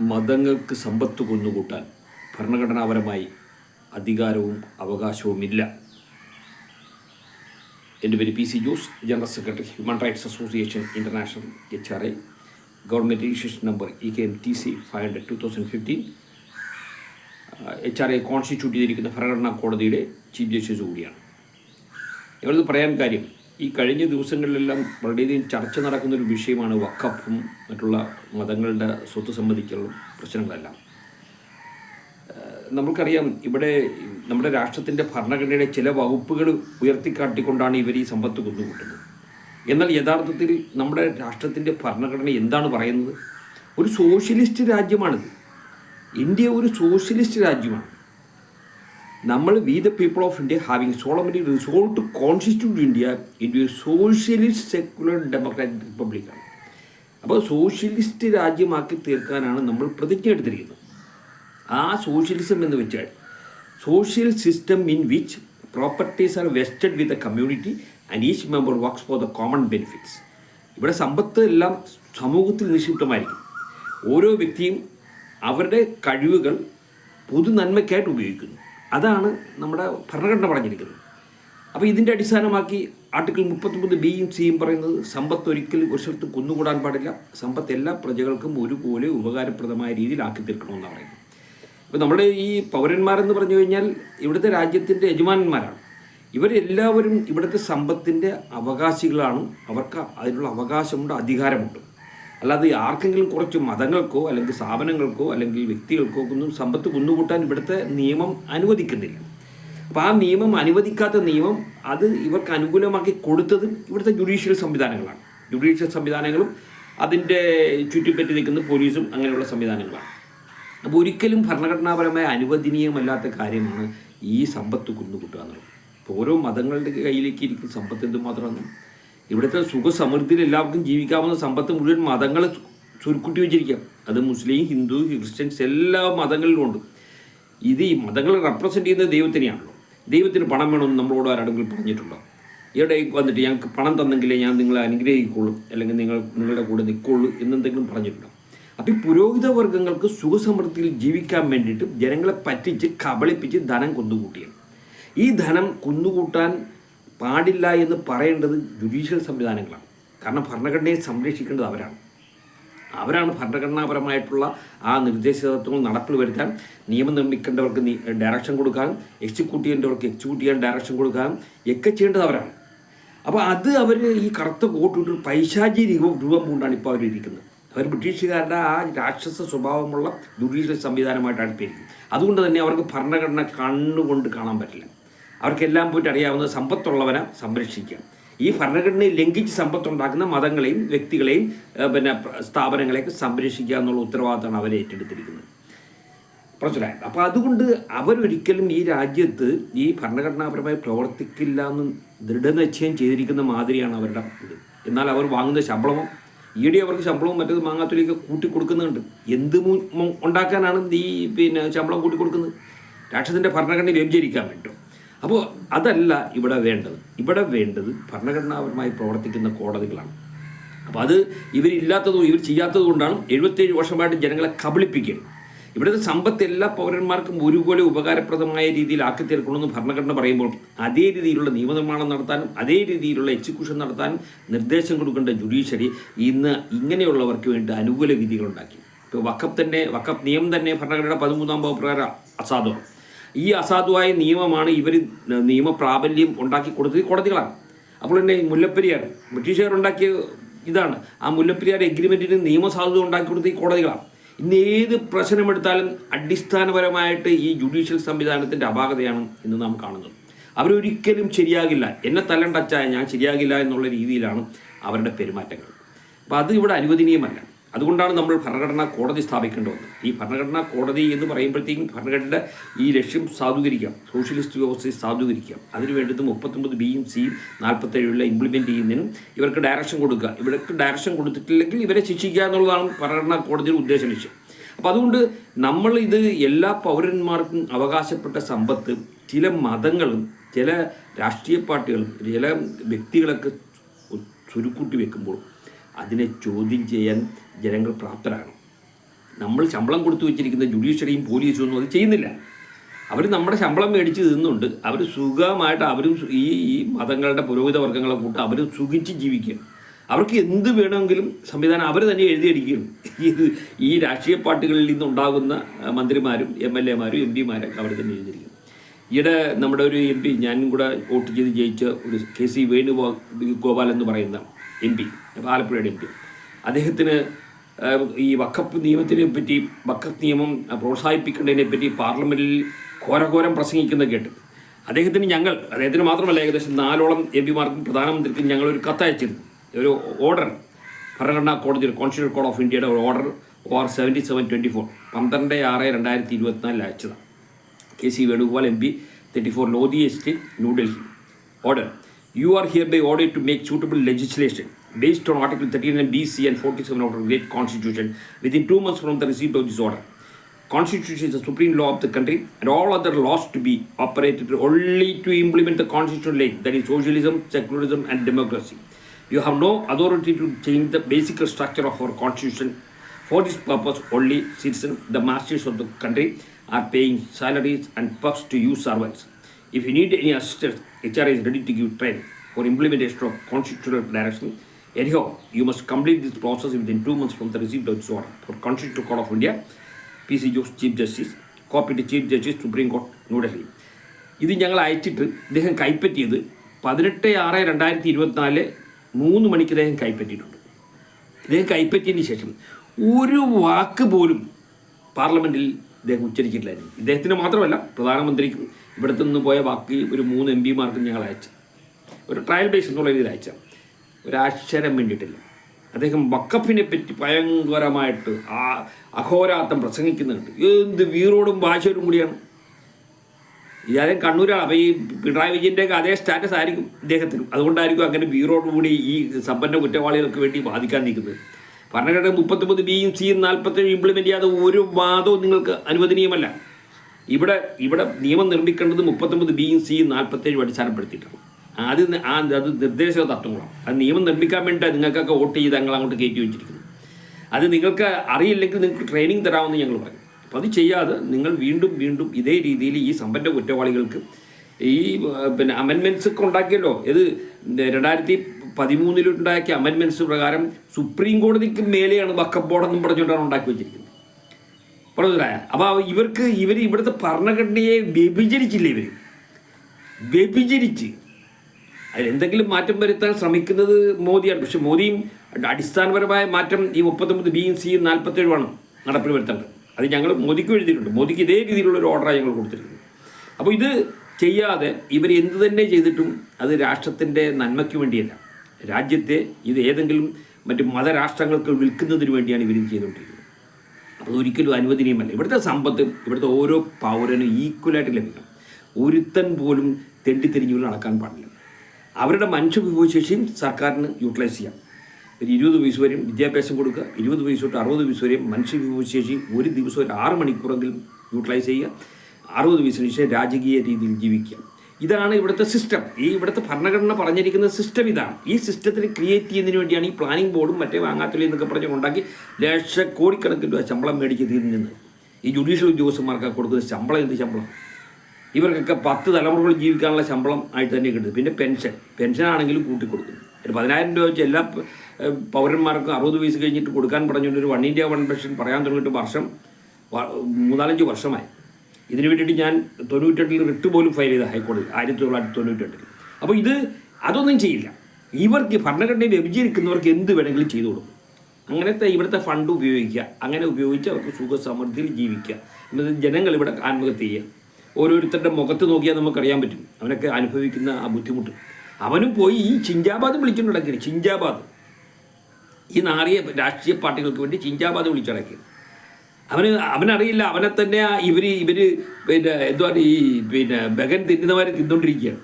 മതങ്ങൾക്ക് സമ്പത്ത് കൊന്നുകൂട്ടാൻ ഭരണഘടനാപരമായി അധികാരവും അവകാശവുമില്ല. എന്റെ പേര് P C Jose general secretary human rights association international H R I government registration number E K M T C five hundred two thousand fifteen H R I constitute ചെയ്തിരിക്കുന്ന ഭരണഘടനാ കോടതിയുടെ chief justice കൂടിയാണ്. ഞങ്ങളിത് പറയാൻ കാര്യം ഈ കഴിഞ്ഞ ദിവസങ്ങളിലെല്ലാം വളരെയധികം ചർച്ച നടക്കുന്ന ഒരു വിഷയമാണ് വക്കഫും മറ്റുള്ള മതങ്ങളുടെ സ്വത്ത് സംബന്ധിച്ചുള്ള പ്രശ്നങ്ങളെല്ലാം. നമ്മൾക്കറിയാം ഇവിടെ നമ്മുടെ രാഷ്ട്രത്തിന്റെ ഭരണഘടനയുടെ ചില വകുപ്പുകൾ ഉയർത്തിക്കാട്ടിക്കൊണ്ടാണ് ഇവർ ഈ സമ്പത്ത് കൊന്നുകൂട്ടുന്നത്. എന്നാൽ യഥാർത്ഥത്തിൽ നമ്മുടെ രാഷ്ട്രത്തിന്റെ ഭരണഘടന എന്താണ് പറയുന്നത്? ഒരു സോഷ്യലിസ്റ്റ് രാജ്യമാണിത്. ഇന്ത്യ ഒരു സോഷ്യലിസ്റ്റ് രാജ്യമാണ്. നമ്മൾ we the people of India having solemnly resolve to constitute India into socialist secular democratic റിപ്പബ്ലിക്കാണ് അപ്പോൾ സോഷ്യലിസ്റ്റ് രാജ്യമാക്കി തീർക്കാനാണ് നമ്മൾ പ്രതിജ്ഞ എടുത്തിരിക്കുന്നത്. ആ സോഷ്യലിസം എന്ന് വെച്ചാൽ social system in which properties are vested with a community and each member works for the common benefits ഇവിടെ സമ്പത്ത് എല്ലാം സമൂഹത്തിൽ നിക്ഷിപ്തമായിരിക്കും. ഓരോ വ്യക്തിയും അവരുടെ കഴിവുകൾ പൊതു നന്മയ്ക്കായിട്ട് ഉപയോഗിക്കുന്നു. അതാണ് നമ്മുടെ ഭരണഘടന പറഞ്ഞിരിക്കുന്നത്. അപ്പോൾ ഇതിന്റെ അടിസ്ഥാനമാക്കി ആർട്ടിക്കിൾ മുപ്പത്തൊമ്പത് ബിയും സിയും പറയുന്നത് സമ്പത്ത് ഒരിക്കലും ഒരു സ്ഥലത്ത് കൊന്നുകൂടാൻ പാടില്ല. സമ്പത്ത് എല്ലാ പ്രജകൾക്കും ഒരുപോലെ ഉപകാരപ്രദമായ രീതിയിൽ ആക്കി തീർക്കണമെന്നാണ് പറയുന്നത്. ഇപ്പോൾ നമ്മുടെ ഈ പൗരന്മാരെന്ന് പറഞ്ഞു കഴിഞ്ഞാൽ ഇവിടുത്തെ രാജ്യത്തിന്റെ യജമാനന്മാരാണ്. ഇവരെല്ലാവരും ഇവിടുത്തെ സമ്പത്തിന്റെ അവകാശികളാണ്. അവർക്ക് അതിനുള്ള അവകാശമുണ്ട് അധികാരമുണ്ട്. അല്ലാതെ ആർക്കെങ്കിലും കുറച്ച് മതങ്ങൾക്കോ അല്ലെങ്കിൽ സ്ഥാപനങ്ങൾക്കോ അല്ലെങ്കിൽ വ്യക്തികൾക്കോ ഒന്നും സമ്പത്ത് കുന്നുകൂട്ടാൻ ഇവിടുത്തെ നിയമം അനുവദിക്കുന്നില്ല. അപ്പോൾ ആ നിയമം അനുവദിക്കാത്ത നിയമം അത് ഇവർക്ക് അനുകൂലമാക്കി കൊടുത്തത് ഇവിടുത്തെ ജുഡീഷ്യൽ സംവിധാനങ്ങളാണ്. ജുഡീഷ്യൽ സംവിധാനങ്ങളും അതിന്റെ ചുറ്റിപ്പറ്റി നിൽക്കുന്ന പോലീസും അങ്ങനെയുള്ള സംവിധാനങ്ങളാണ്. അപ്പോൾ ഒരിക്കലും ഭരണഘടനാപരമായ അനുവദനീയമല്ലാത്ത കാര്യമാണ് ഈ സമ്പത്ത് കുന്നുകൂട്ടുക എന്നുള്ളത്. ഇപ്പോൾ ഓരോ മതങ്ങളുടെ കയ്യിലേക്ക് ഇരിക്കുന്ന സമ്പത്ത് എന്തുമാത്രമാണ്? ഇവിടുത്തെ സുഖസമൃദ്ധിയിൽ എല്ലാവർക്കും ജീവിക്കാവുന്ന സമ്പത്ത് മുഴുവൻ മതങ്ങൾ ചുരുക്കുട്ടി വെച്ചിരിക്കാം അത് മുസ്ലിം ഹിന്ദു ക്രിസ്ത്യൻസ് എല്ലാ മതങ്ങളിലും ഉണ്ട്. ഇത് ഈ മതങ്ങൾ റെപ്രസെന്റ് ചെയ്യുന്നത് ദൈവത്തിനെയാണല്ലോ. ദൈവത്തിന് പണം വേണമെന്ന് നമ്മളോട് ആരാടെങ്കിലും പറഞ്ഞിട്ടുണ്ടോ? ഇവിടെ വന്നിട്ട് ഞങ്ങൾക്ക് പണം തന്നെങ്കിലേ ഞാൻ നിങ്ങളെ അനുഗ്രഹിക്കുള്ളൂ അല്ലെങ്കിൽ നിങ്ങൾ നിങ്ങളുടെ കൂടെ നിൽക്കുള്ളൂ എന്നെന്തെങ്കിലും പറഞ്ഞിട്ടുണ്ടോ? അപ്പോൾ ഈ പുരോഹിത വർഗങ്ങൾക്ക് സുഖസമൃദ്ധിയിൽ ജീവിക്കാൻ വേണ്ടിയിട്ട് ജനങ്ങളെ പറ്റിച്ച് കബളിപ്പിച്ച് ധനം കൊന്നുകൂട്ടിയാണ്. ഈ ധനം കുന്നുകൂട്ടാൻ പാടില്ല എന്ന് പറയേണ്ടത് ജുഡീഷ്യൽ സംവിധാനങ്ങളാണ്. കാരണം ഭരണഘടനയെ സംരക്ഷിക്കേണ്ടത് അവരാണ്. അവരാണ് ഭരണഘടനാപരമായിട്ടുള്ള ആ നിർദ്ദേശതത്വങ്ങൾ നടപ്പിൽ വരുത്താൻ നിയമം നിർമ്മിക്കേണ്ടവർക്ക് ഡയറക്ഷൻ കൊടുക്കാനും എക്സിക്യൂട്ട് ചെയ്യേണ്ടവർക്ക് എക്സിക്യൂട്ട് ചെയ്യാൻ ഡയറക്ഷൻ കൊടുക്കാനും ഒക്കെ ചെയ്യേണ്ടത് അവരാണ്. അപ്പോൾ അത് അവർ ഈ കറുത്ത കോട്ടിട്ട് പൈശാചി രൂപം രൂപം കൊണ്ടാണ് ഇപ്പോൾ അവരിരിക്കുന്നത് അവർ ബ്രിട്ടീഷുകാരുടെ ആ രാക്ഷസ സ്വഭാവമുള്ള ജുഡീഷ്യൽ സംവിധാനമായിട്ടാണ് പേരിക്കുന്നത് അതുകൊണ്ട് തന്നെ അവർക്ക് ഭരണഘടന കണ്ണുകൊണ്ട് കാണാൻ പറ്റില്ല. അവർക്കെല്ലാം പോയിട്ട് അറിയാവുന്നത് സമ്പത്തുള്ളവനെ സംരക്ഷിക്കുക. ഈ ഭരണഘടനയെ ലംഘിച്ച് സമ്പത്തുണ്ടാക്കുന്ന മതങ്ങളെയും വ്യക്തികളെയും പിന്നെ സ്ഥാപനങ്ങളെയൊക്കെ സംരക്ഷിക്കുക എന്നുള്ള ഉത്തരവാദിത്തമാണ് അവർ ഏറ്റെടുത്തിരിക്കുന്നത്. പ്രശ്നമായത് അപ്പോൾ അതുകൊണ്ട് അവരൊരിക്കലും ഈ രാജ്യത്ത് ഈ ഭരണഘടനാപരമായി പ്രവർത്തിക്കില്ല എന്ന് ദൃഢനിശ്ചയം ചെയ്തിരിക്കുന്ന മാതിരിയാണ് അവരുടെ ഇത്. എന്നാൽ അവർ വാങ്ങുന്ന ശമ്പളമോ ഡി അവർക്ക് ശമ്പളവും മറ്റേത് മാങ്ങാത്തൊലിയൊക്കെ കൂട്ടി കൊടുക്കുന്നുണ്ട് എന്ത് ഉണ്ടാക്കാനാണ് ഈ പിന്നെ ശമ്പളം കൂട്ടി കൊടുക്കുന്നത് ഭരണഘടന വ്യഭിചരിക്കാൻ വേണ്ടിയോ അപ്പോൾ അതല്ല ഇവിടെ വേണ്ടത്. ഇവിടെ വേണ്ടത് ഭരണഘടനാപരമായി പ്രവർത്തിക്കുന്ന കോടതികളാണ്. അപ്പോൾ അത് ഇവരില്ലാത്തതും ഇവർ ചെയ്യാത്തത് കൊണ്ടാണ് എഴുപത്തേഴ് വർഷമായിട്ട് ജനങ്ങളെ കബളിപ്പിക്കുകയാണ്. ഇവിടുത്തെ സമ്പത്ത് എല്ലാ പൗരന്മാർക്കും ഒരുപോലെ ഉപകാരപ്രദമായ രീതിയിൽ ആക്കി തീർക്കണമെന്ന് ഭരണഘടന പറയുമ്പോൾ അതേ രീതിയിലുള്ള നിയമനിർമ്മാണം നടത്താനും അതേ രീതിയിലുള്ള എക്സിക്യൂഷൻ നടത്താനും നിർദ്ദേശം കൊടുക്കേണ്ട ജുഡീഷ്യറി ഇന്ന് ഇങ്ങനെയുള്ളവർക്ക് വേണ്ടി അനുകൂല വിധികളുണ്ടാക്കി ഇപ്പോൾ വക്കപ്പ് തന്നെ വക്കപ്പ് നിയമം തന്നെ ഭരണഘടനയുടെ പതിമൂന്നാം വകുപ്പ് പ്രകാരം അസാധുവാണ്. ഈ അസാധുവായ നിയമമാണ് ഇവർ നിയമപ്രാബല്യം ഉണ്ടാക്കി കൊടുത്തത് കോടതികളാണ്. അപ്പോൾ തന്നെ മുല്ലപ്പെരിയാർ ബ്രിട്ടീഷുകാരുണ്ടാക്കിയ ഇതാണ്. ആ മുല്ലപ്പെരിയാർ എഗ്രിമെന്റിന് നിയമസാധുത ഉണ്ടാക്കി കൊടുത്തത് ഈ കോടതികളാണ്. ഇന്ന് ഏത് പ്രശ്നമെടുത്താലും അടിസ്ഥാനപരമായിട്ട് ഈ ജുഡീഷ്യൽ സംവിധാനത്തിന്റെ അപാകതയാണ് ഇന്ന് നാം കാണുന്നത്. അവരൊരിക്കലും ശരിയാകില്ല. എന്നെ തല്ലണ്ടച്ചായ ഞാൻ ശരിയാകില്ല എന്നുള്ള രീതിയിലാണ് അവരുടെ പെരുമാറ്റങ്ങൾ. അപ്പോൾ അത് ഇവിടെ അനുവദനീയമല്ല. അതുകൊണ്ടാണ് നമ്മൾ ഭരണഘടനാ കോടതി സ്ഥാപിക്കേണ്ടത് ഈ ഭരണഘടനാ കോടതി എന്ന് പറയുമ്പോഴത്തേക്കും ഭരണഘടന ഈ ലക്ഷ്യം സാധൂകരിക്കാം. സോഷ്യലിസ്റ്റ് വ്യവസ്ഥയെ സാധൂകരിക്കാം. അതിനു വേണ്ടത് മുപ്പത്തൊമ്പത് ബിയും സിയും നാൽപ്പത്തേഴുള്ള ഇംപ്ലിമെന്റ് ചെയ്യുന്നതിനും ഇവർക്ക് ഡയറക്ഷൻ കൊടുക്കുക. ഇവർക്ക് ഡയറക്ഷൻ കൊടുത്തിട്ടില്ലെങ്കിൽ ഇവരെ ശിക്ഷിക്കുക എന്നുള്ളതാണ് ഭരണഘടനാ കോടതിയുടെ ഉദ്ദേശ ലക്ഷ്യം. അപ്പോൾ അതുകൊണ്ട് നമ്മൾ ഇത് എല്ലാ പൗരന്മാർക്കും അവകാശപ്പെട്ട സമ്പത്ത് ചില മതങ്ങളും ചില രാഷ്ട്രീയ പാർട്ടികളും ചില വ്യക്തികളൊക്കെ ചുരുക്കൂട്ടി വെക്കുമ്പോൾ അതിനെ ചോദ്യം ചെയ്യാൻ ജനങ്ങൾ പ്രാപ്തരാണ് നമ്മൾ ശമ്പളം കൊടുത്തു വെച്ചിരിക്കുന്ന ജുഡീഷ്യറിയും പോലീസും ഒന്നും അത് ചെയ്യുന്നില്ല. അവർ നമ്മുടെ ശമ്പളം മേടിച്ച് തിന്നുണ്ട് അവർ സുഖമായിട്ട് അവരും ഈ ഈ മതങ്ങളുടെ പുരോഹിത വർഗങ്ങളെ കൂട്ട് അവർ സുഖിച്ച് ജീവിക്കുകയാണ്. അവർക്ക് എന്ത് വേണമെങ്കിലും സംവിധാനം അവർ തന്നെ എഴുതിയടിക്കുകയും ഇത് ഈ രാഷ്ട്രീയ പാർട്ടികളിൽ നിന്നുണ്ടാകുന്ന മന്ത്രിമാരും എം എൽ എമാരും എം പിമാരൊക്കെ അവർ തന്നെ എഴുതിയിരിക്കും ഈയിടെ നമ്മുടെ ഒരു എം പി ഞാനും കൂടെ വോട്ട് ചെയ്ത് ജയിച്ച ഒരു കെ സി വേണുഗോപാൽ എന്ന് പറയുന്ന എം പി ആലപ്പുഴയുടെ എം പി. അദ്ദേഹത്തിന് ഈ വക്കപ്പ് നിയമത്തിനെ പറ്റി വക്കപ്പ് നിയമം പ്രോത്സാഹിപ്പിക്കേണ്ടതിനെ പറ്റി പാർലമെന്റിൽ ഘോരഘോരം പ്രസംഗിക്കുന്നത് കേട്ട്. അദ്ദേഹത്തിന് ഞങ്ങൾ അദ്ദേഹത്തിന് മാത്രമല്ല ഏകദേശം നാലോളം എം പിമാർക്കും പ്രധാനമന്ത്രിക്കും ഞങ്ങൾ ഒരു കത്തയച്ചിരുന്നു ഒരു ഓർഡർ ഭരണഘടനാ കോടതി കോൺസ്റ്റിറ്റ്യൂഷൻ കോഡ് ഓഫ് ഇന്ത്യയുടെ ഒരു order or seventy seven twenty four പന്ത്രണ്ട് ആറ് രണ്ടായിരത്തി ഇരുപത്തിനാലിൽ അയച്ചതാണ്. K C Venugopal M P thirty four Lodhi estate New Delhi. Order You are hereby ordered to make suitable legislation based on Article 39 BC and 47 of the Great Constitution within two months from the receipt of this order. Constitution is the supreme law of the country and all other laws to be operated only to implement the constitutional law, that is socialism, secularism and democracy. You have no authority to change the basic structure of our constitution. For this purpose only citizens, the masters of the country, are paying salaries and perks to you servants. If you need any assistance, HR is ready to give training for implementation of constitutional direction. Anyhow, you must complete this process within two months from the receipt of this order. For Constitutional Court of India, P C Jose chief justice copy to chief justice supreme court New Delhi ഇത് ഞങ്ങൾ അയച്ചിട്ട് ഇദ്ദേഹം കൈപ്പറ്റിയത് പതിനെട്ട് ആറ് രണ്ടായിരത്തി ഇരുപത്തിനാല് മൂന്ന് മണിക്ക് ഇദ്ദേഹം കൈപ്പറ്റിയിട്ടുണ്ട് ഇദ്ദേഹം കൈപ്പറ്റിയതിന് ശേഷം ഒരു വാക്ക് പോലും പാർലമെന്റിൽ ഇദ്ദേഹം ഉച്ചരിച്ചിട്ടില്ലായിരുന്നു ഇദ്ദേഹത്തിന് മാത്രമല്ല പ്രധാനമന്ത്രിക്കും ഇവിടുത്തെ നിന്ന് പോയ ബാക്കി ഒരു മൂന്ന് എം പിമാർക്കും ഞങ്ങൾ അയച്ചു. ഒരു ട്രയൽ ബേസ് എന്നുള്ള രീതിയിൽ അയച്ച. ഒരക്ഷരം വേണ്ടിയിട്ടില്ല അദ്ദേഹം വക്കഫിനെ പറ്റി ഭയങ്കരമായിട്ട് ആ അഘോരാത്തം പ്രസംഗിക്കുന്നുണ്ട്. എന്ത് വീറോടും ഭാഷയോടും കൂടിയാണ്. ഇതാരും കണ്ണൂരാണ് അപ്പോൾ ഈ പിണറായി വിജയന്റെയൊക്കെ അതേ സ്റ്റാറ്റസ് ആയിരിക്കും ഇദ്ദേഹത്തിനും. അതുകൊണ്ടായിരിക്കും അങ്ങനെ വീറോടുകൂടി ഈ സമ്പന്ന കുറ്റവാളികൾക്ക് വേണ്ടി ബാധിക്കാൻ നിൽക്കുന്നത്. ഭരണഘടന മുപ്പത്തൊമ്പത് ബിയും സിയും നാൽപ്പത്തേഴ് ഇംപ്ലിമെന്റ് ചെയ്യാതെ ഒരു വാദവും നിങ്ങൾക്ക് അനുവദനീയമല്ല. ഇവിടെ ഇവിടെ നിയമം നിർമ്മിക്കേണ്ടത് മുപ്പത്തൊമ്പത് ബിയും സിയും നാൽപ്പത്തേഴും അടിസ്ഥാനപ്പെടുത്തിയിട്ടാണ്. ന- ആ അത് നിർദ്ദേശ തത്വങ്ങളാണ്. അത് നിയമം നിർമ്മിക്കാൻ വേണ്ടിയിട്ട് നിങ്ങൾക്കൊക്കെ വോട്ട് ചെയ്ത് ഞങ്ങൾ അങ്ങോട്ട് കയറ്റി വെച്ചിരിക്കുന്നത്. അത് നിങ്ങൾക്ക് അറിയില്ലെങ്കിൽ നിങ്ങൾക്ക് ട്രെയിനിങ് തരാമെന്ന് ഞങ്ങൾ പറയും അപ്പോൾ അത് ചെയ്യാതെ നിങ്ങൾ വീണ്ടും വീണ്ടും ഇതേ രീതിയിൽ ഈ സമ്പന്ന കുറ്റവാളികൾക്ക് ഈ പിന്നെ അമെൻമെന്റ്സ് ഒക്കെ ഉണ്ടാക്കിയല്ലോ. ഇത് രണ്ടായിരത്തി പതിമൂന്നിലുണ്ടാക്കിയ അമെൻമെന്റ്സ് പ്രകാരം സുപ്രീം കോടതിക്ക് മേലെയാണ് വക്കപ്പ് ബോർഡെന്നും പറഞ്ഞുകൊണ്ടാണ് ഉണ്ടാക്കി വെച്ചിരിക്കുന്നത്. പറഞ്ഞില്ല അപ്പോൾ ഇവർക്ക് ഇവർ ഇവിടുത്തെ ഭരണഘടനയെ വ്യഭിചരിച്ചില്ലേ ഇവർ വ്യഭിചരിച്ച്. അതിലെന്തെങ്കിലും മാറ്റം വരുത്താൻ ശ്രമിക്കുന്നത് മോദിയാണ്. പക്ഷെ മോദിയും അടിസ്ഥാനപരമായ മാറ്റം ഈ മുപ്പത്തൊമ്പത് ബിയും സിയും നാൽപ്പത്തേഴുമാണ് നടപ്പിൽ വരുത്തേണ്ടത്. അത് ഞങ്ങൾ മോദിക്ക് എഴുതിയിട്ടുണ്ട്. മോദിക്ക് ഇതേ രീതിയിലുള്ള ഒരു ഓർഡറാണ് ഞങ്ങൾ കൊടുത്തിരിക്കുന്നത്. അപ്പോൾ ഇത് ചെയ്യാതെ ഇവർ എന്ത് തന്നെ ചെയ്തിട്ടും അത് രാഷ്ട്രത്തിന്റെ നന്മയ്ക്ക് വേണ്ടിയല്ല. രാജ്യത്തെ ഇത് ഏതെങ്കിലും മറ്റ് മതരാഷ്ട്രങ്ങൾക്ക് വിൽക്കുന്നതിന് വേണ്ടിയാണ് ഇവർ ചെയ്തുകൊണ്ടിരിക്കുന്നത്. അപ്പോൾ ഒരിക്കലും അനുവദനീയമല്ല. ഇവിടുത്തെ സമ്പത്ത് ഇവിടുത്തെ ഓരോ പൗരനും ഈക്വലായിട്ട് ലഭിക്കണം. ഒരുത്തൻ പോലും തെണ്ടിത്തിരിഞ്ഞുകൊണ്ട് നടക്കാൻ പാടില്ല. അവരുടെ മനുഷ്യ വിഭവശേഷിയും സർക്കാരിന് യൂട്ടിലൈസ് ചെയ്യാം. ഒരു ഇരുപത് വയസ്സ് വരെയും വിദ്യാഭ്യാസം കൊടുക്കുക. ഇരുപത് വയസ്സ് തൊട്ട് അറുപത് വയസ്സ് വരെയും മനുഷ്യ വിഭവശേഷി ഒരു ദിവസം ഒരു ആറ് മണിക്കൂറെങ്കിലും യൂട്ടിലൈസ് ചെയ്യുക. അറുപത് വയസ്സിന് ശേഷം രാജകീയ രീതിയിൽ ജീവിക്കുക. ഇതാണ് ഇവിടുത്തെ സിസ്റ്റം ഈ ഇവിടുത്തെ ഭരണഘടന പറഞ്ഞിരിക്കുന്ന സിസ്റ്റം ഇതാണ്. ഈ സിസ്റ്റത്തിന് ക്രിയേറ്റ് ചെയ്യുന്നതിന് വേണ്ടിയാണ് ഈ പ്ലാനിംഗ് ബോർഡും മറ്റേ വാങ്ങാത്തൊലി എന്നൊക്കെ പറഞ്ഞ് ഉണ്ടാക്കി ലക്ഷക്കോടിക്കണക്കിന് രൂപ ശമ്പളം മേടിച്ച് നിന്ന്. ഈ ജുഡീഷ്യൽ ഉദ്യോഗസ്ഥന്മാർക്ക് കൊടുക്കുന്ന ശമ്പളം എന്ത് ശമ്പളം? ഇവർക്കൊക്കെ പത്ത് തലമുറകൾ ജീവിക്കാനുള്ള ശമ്പളം ആയിട്ട് തന്നെ കിട്ടും. പിന്നെ പെൻഷൻ പെൻഷൻ ആണെങ്കിലും കൂട്ടിക്കൊടുക്കും. ഒരു പതിനായിരം രൂപ വെച്ച് എല്ലാ പൗരന്മാർക്കും അറുപത് വയസ്സ് കഴിഞ്ഞിട്ട് കൊടുക്കാൻ പറഞ്ഞുകൊണ്ട് ഒരു വൺ ഇന്ത്യ വൺ പെൻഷൻ പറയാൻ തുടങ്ങിയിട്ട് വർഷം മൂന്നാലഞ്ച് വർഷമായി. ഇതിന് വേണ്ടിയിട്ട് ഞാൻ തൊണ്ണൂറ്റെട്ടിൽ റിട്ട് പോലും ഫയൽ ചെയ്ത ഹൈക്കോടതി ആയിരത്തി തൊള്ളായിരത്തി തൊണ്ണൂറ്റെട്ടിൽ അപ്പോൾ ഇത് അതൊന്നും ചെയ്യില്ല. ഇവർക്ക് ഭരണഘടനയിൽ വ്യഭിചരിക്കുന്നവർക്ക് എന്ത് വേണമെങ്കിലും ചെയ്തു കൊടുക്കും. അങ്ങനത്തെ ഇവിടുത്തെ ഫണ്ട് ഉപയോഗിക്കുക അങ്ങനെ ഉപയോഗിച്ച് അവർക്ക് സുഖസമൃദ്ധിയിൽ ജീവിക്കുക. എന്നത് ജനങ്ങൾ ഇവിടെ ആത്മഹത്യ ചെയ്യുക. ഓരോരുത്തരുടെ മുഖത്ത് നോക്കിയാൽ നമുക്കറിയാൻ പറ്റും. അവനൊക്കെ അനുഭവിക്കുന്ന ആ ബുദ്ധിമുട്ട്. അവനും പോയി ഈ ചിഞ്ചാബാദ് വിളിച്ചിട്ടുണ്ടെങ്കിൽ ചിഞ്ചാബാദ്. ഈ നാറിയ രാഷ്ട്രീയ പാർട്ടികൾക്ക് വേണ്ടി ചിഞ്ചാബാദ് വിളിച്ചടക്കിയത് അവന് അവനറിയില്ല അവനെ തന്നെ ഇവർ ഇവർ പിന്നെ എന്തുവാണ് ഈ പിന്നെ ബഗൻ തിന്നുന്നവരെ തിന്നുകൊണ്ടിരിക്കുകയാണ്.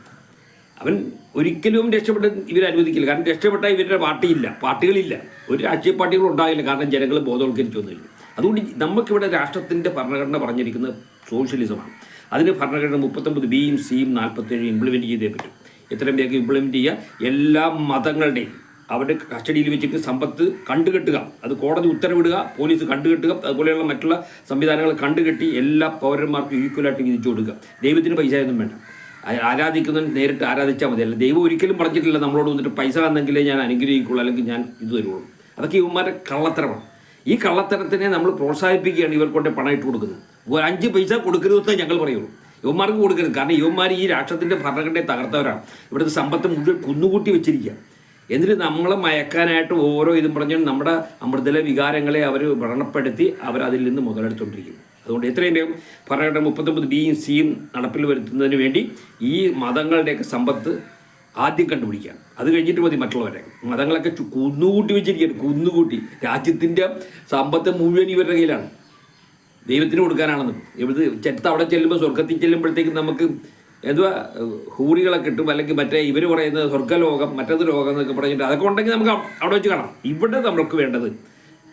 അവൻ ഒരിക്കലും രക്ഷപ്പെട്ട് ഇവരെ അനുവദിക്കില്ല. കാരണം രക്ഷപ്പെട്ട ഇവരുടെ പാർട്ടിയില്ല പാർട്ടികളില്ല. ഒരു രാഷ്ട്രീയ പാർട്ടികളും ഉണ്ടാകില്ല. കാരണം ജനങ്ങൾ ബോധവൽക്കരിച്ചു വന്നില്ല അതുകൊണ്ട് നമുക്കിവിടെ രാഷ്ട്രത്തിന്റെ ഭരണഘടന പറഞ്ഞിരിക്കുന്നത് സോഷ്യലിസമാണ്. അതിന് ഭരണഘടന മുപ്പത്തൊമ്പത് ബിയും സിയും നാൽപ്പത്തേഴും ഇംപ്ലിമെന്റ് ചെയ്തേ പറ്റും. എത്രയും വേഗം ഇംപ്ലിമെന്റ് ചെയ്യുക. എല്ലാ മതങ്ങളുടെയും അവരുടെ കസ്റ്റഡിയിൽ വെച്ചിട്ട് സമ്പത്ത് കണ്ടുകെട്ടുക. അത് കോടതി ഉത്തരവിടുക പോലീസ് കണ്ടുകെട്ടുക അതുപോലെയുള്ള മറ്റുള്ള സംവിധാനങ്ങൾ കണ്ടുകെട്ടി എല്ലാ പൗരന്മാർക്കും ഈക്വലായിട്ട് വിധിച്ചു കൊടുക്കുക. ദൈവത്തിന് പൈസ ഒന്നും വേണ്ട. ആരാധിക്കുന്നവൻ നേരിട്ട് ആരാധിച്ചാൽ മതി. അല്ല ദൈവം ഒരിക്കലും പറഞ്ഞിട്ടില്ല നമ്മളോട് വന്നിട്ട് പൈസ തന്നെങ്കിലേ ഞാൻ അനുഗ്രഹിക്കുള്ളൂ അല്ലെങ്കിൽ ഞാൻ ഇത് തരുള്ളൂ. അതൊക്കെ ഇവന്മാരുടെ കള്ളത്തരമാണ്. ഈ കള്ളത്തരത്തിനെ നമ്മൾ പ്രോത്സാഹിപ്പിക്കുകയാണ് ഇവർക്കൊണ്ട് പണം ഇട്ട് കൊടുക്കുന്നത്. ഒരു അഞ്ച് പൈസ കൊടുക്കരുതെന്ന് ഞങ്ങൾ പറയുള്ളൂ. യുവന്മാർക്ക് കൊടുക്കരുത്. കാരണം യുവന്മാർ ഈ രാഷ്ട്രത്തിന്റെ ഭരണഘടനയെ തകർത്തവരാണ്. ഇവിടുത്തെ സമ്പത്ത് മുഴുവൻ കുന്നുകൂട്ടി വെച്ചിരിക്കുക എന്നിട്ട് നമ്മളെ മയക്കാനായിട്ട് ഓരോ ഇതും പറഞ്ഞാൽ നമ്മുടെ അമൃതല വികാരങ്ങളെ അവർ വ്രണപ്പെടുത്തി അതിൽ നിന്ന് മുതലെടുത്തുകൊണ്ടിരിക്കും അതുകൊണ്ട് എത്രയും വേഗം പറയട്ടെ മുപ്പത്തൊമ്പത് ബിയും സിയും നടപ്പിൽ വരുത്തുന്നതിന് വേണ്ടി ഈ മതങ്ങളുടെയൊക്കെ സമ്പത്ത് ആദ്യം കണ്ടുപിടിക്കുക അത് കഴിഞ്ഞിട്ട് മതി മറ്റുള്ളവരെ. മതങ്ങളൊക്കെ കുന്നുകൂട്ടി വെച്ചിരിക്കുകയാണ് കുന്നുകൂട്ടി. രാജ്യത്തിന്റെ സമ്പത്ത് മുഴുവൻ ഇവരുടെ കയ്യിലാണ്. ദൈവത്തിന് കൊടുക്കാനാണെന്ന്. ഇവിടുത്തെ ചെത്ത അവിടെ ചെല്ലുമ്പോൾ സ്വർഗത്തിൽ ചെല്ലുമ്പോഴത്തേക്കും നമുക്ക് എന്തുവാ ഹൂറികളെ കിട്ടും അല്ലെങ്കിൽ മറ്റേ ഇവർ പറയുന്നത് സ്വർഗലോകം മറ്റത് ലോകം എന്നൊക്കെ പറഞ്ഞിട്ട് അതൊക്കെ ഉണ്ടെങ്കിൽ നമുക്ക് അവിടെ വെച്ച് കാണാം. ഇവിടെ നമ്മൾക്ക് വേണ്ടത്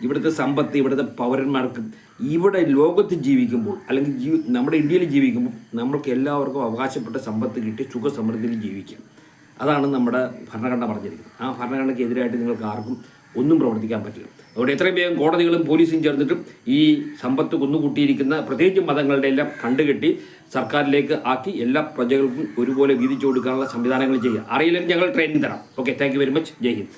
ഇവിടുത്തെ സമ്പത്ത് ഇവിടുത്തെ പൗരന്മാർക്ക് ഇവിടെ ലോകത്ത് ജീവിക്കുമ്പോൾ അല്ലെങ്കിൽ ജീ നമ്മുടെ ഇന്ത്യയിൽ ജീവിക്കുമ്പോൾ നമ്മൾക്ക് എല്ലാവർക്കും അവകാശപ്പെട്ട സമ്പത്ത് കിട്ടി സുഖസമൃദ്ധിയിൽ ജീവിക്കാം. അതാണ് നമ്മുടെ ഭരണഘടന പറഞ്ഞിരിക്കുന്നത്. ആ ഭരണഘടനയ്ക്ക് എതിരായിട്ട് നിങ്ങൾക്ക് ആർക്കും ഒന്നും പ്രവർത്തിക്കാൻ പറ്റില്ല. അതുകൊണ്ട് എത്രയും വേഗം കോടതികളും പോലീസും ചേർന്നിട്ടും ഈ സമ്പത്ത് കൊന്നുകൂട്ടിയിരിക്കുന്ന പ്രത്യേകിച്ച് മതങ്ങളുടെ എല്ലാം കണ്ടുകെട്ടി സർക്കാരിലേക്ക് ആക്കി എല്ലാ പ്രജകൾക്കും ഒരുപോലെ വീതിച്ചു കൊടുക്കാനുള്ള സംവിധാനങ്ങൾ ചെയ്യുക. അറിയില്ലെങ്കിൽ ഞങ്ങൾ ട്രെയിനിങ് തരാം. ഓക്കെ താങ്ക് വെരി മച്ച് ജയ് ഹിന്ദ്.